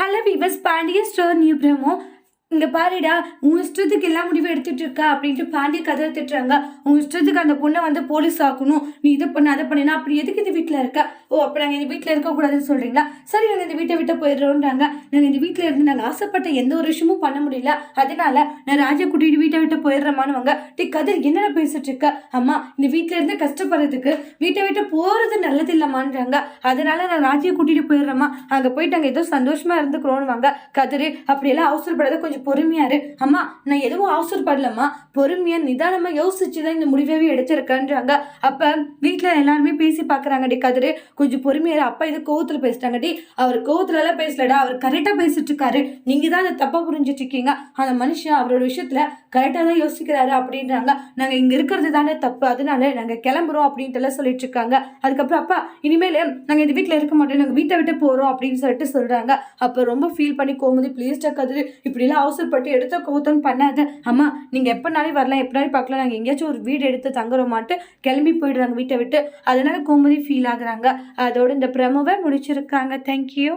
Hello వివస్ Pandya store new బ్రమో இங்க பாருடா உங்கள் இஷ்டத்துக்கு எல்லா முடிவும் எடுத்துட்டு இருக்கா அப்படின்ட்டு பாண்டிய கதை திட்டுறாங்க. உங்கள் இஷ்டத்துக்கு அந்த பொண்ணை வந்து போலீஸ் ஆக்கணும். நீ இதை பண்ண அதை பண்ணினா அப்படி எதுக்கு இந்த வீட்டில் இருக்க? ஓ அப்போ நாங்கள் இந்த வீட்டில் இருக்கக்கூடாதுன்னு சொல்றீங்களா? சரி நாங்கள் இந்த வீட்டை விட்டு போயிடுறோன்றாங்க நாங்கள் இந்த வீட்டில் இருந்து நாங்கள் ஆசைப்பட்ட எந்த ஒரு விஷயமும் பண்ண முடியல. அதனால நான் ராஜா கூட்டிகிட்டு வீட்டை விட்டு போயிடுறமானுவாங்க டி கதிர் என்னடா பேசிட்டு இருக்க? அம்மா இந்த வீட்டில் இருந்து கஷ்டப்படுறதுக்கு வீட்டை விட்டு போறது நல்லது இல்லம்மான்றாங்க. அதனால நான் ராஜியை கூட்டிட்டு போயிடுறேம்மா. அங்கே போயிட்டு அங்கே ஏதோ சந்தோஷமா இருந்துக்கிறோன்னுவாங்க கதிர் அப்படியெல்லாம் அவசரப்படாத கொஞ்சம் பொறுமையா அம்மா நான் எதுவும் அவசரப்படலம்மா. பொறுமையா நிதானமா யோசிச்சு தான் இந்த முடிவே எடுத்திருக்கேன்றாங்க. அப்ப வீட்டில் எல்லாருமே பேசி பார்க்கறாங்க டி கதிர். கொஞ்சம் பொறுமையாரு. அப்பா இது கோவத்துல பேசிட்டாங்க டி அவர் கோவத்துல எல்லாம் பேசலடா. அவர் கரெக்டா பேசிட்டு இருக்காரு நீங்க தான் அதை தப்பா புரிஞ்சிட்டு இருக்கீங்க அந்த மனுஷன் அவரோட விஷயத்துல கரெக்டா தான் யோசிக்கிறாரு அப்படின்றாங்க. நாங்க இங்க இருக்கிறது தானே தப்பு. அதனால நாங்க கிளம்புறோம் அப்படின்ட்டு எல்லாம் சொல்லிட்டு இருக்காங்க அதுக்கப்புறம் அப்பா இனிமேல் நாங்க இந்த வீட்டில் இருக்க மாட்டோம். நாங்க வீட்டை விட்டு போறோம் அப்படின்னு சொல்லிட்டு சொல்றாங்க. அப்ப ரொம்ப ஃபீல் பண்ணி கோமதி ப்ளீஸ் கதிரு இப்படி எல்லாம் அவசரப்பட்டு எடுத்த கோத்தம் பண்ணாத. அம்மா நீங்கள் எப்போனாலும் வரலாம் எப்பனாலும் பார்க்கலாம். நாங்கள் எங்கேயாச்சும் ஒரு வீடு எடுத்து தங்குறோமாட்டு கிளம்பி போயிடுறாங்க வீட்டை விட்டு. அதனால கோமதி ஃபீல் ஆகுறாங்க. அதோட இந்த ப்ரமோவை முடிச்சிருக்காங்க. தேங்க்யூ